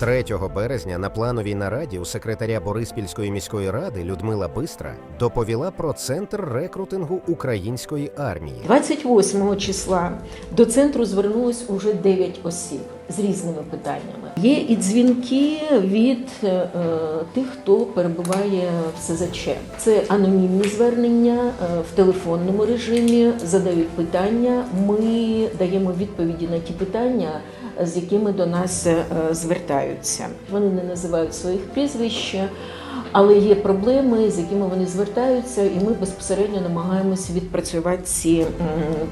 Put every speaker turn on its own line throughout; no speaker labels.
3 березня на плановій нараді у секретаря Бориспільської міської ради Людмила Бистра доповіла про центр рекрутингу української армії.
28 числа до центру звернулось уже 9 осіб з різними питаннями. Є і дзвінки від е, е, тих, хто перебуває в СЗЧ. Це анонімні звернення е, в телефонному режимі, задають питання. Ми даємо відповіді на ті питання, з якими до нас е, звертаються. Вони не називають своїх прізвищ. Але є проблеми, з якими вони звертаються, і ми безпосередньо намагаємося відпрацювати ці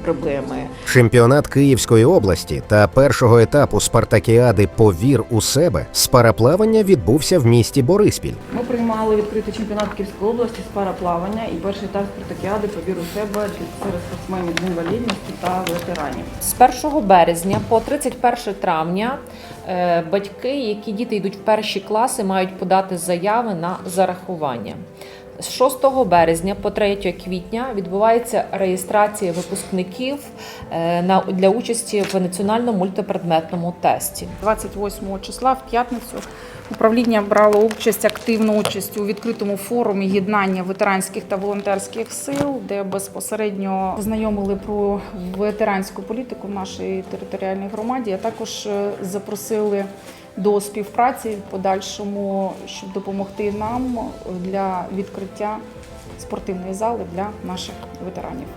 проблеми.
Чемпіонат Київської області та першого етапу спартакіади Повір у себе з параплавання відбувся в місті Бориспіль.
Ми приймали відкритий чемпіонат Київської області з параплавання і перший етап спартакіади «Повір у себе серед спортсменів з інвалідності та ветеранів.
З 1 березня по 31 травня е, батьки, які діти йдуть в перші класи, мають подати заяви на зарахування. З 6 березня по 3 квітня відбувається реєстрація випускників е, на- для участі в національному мультипредметному тесті.
28 числа в п'ятницю управління брало участь активну участь у відкритому форумі єднання ветеранських та волонтерських сил, де безпосередньо знайомили про ветеранську політику в нашій територіальній громаді. А також е, запросили до співпраці в подальшому, щоб допомогти нам для відкриття спортивної зали для наших ветеранів.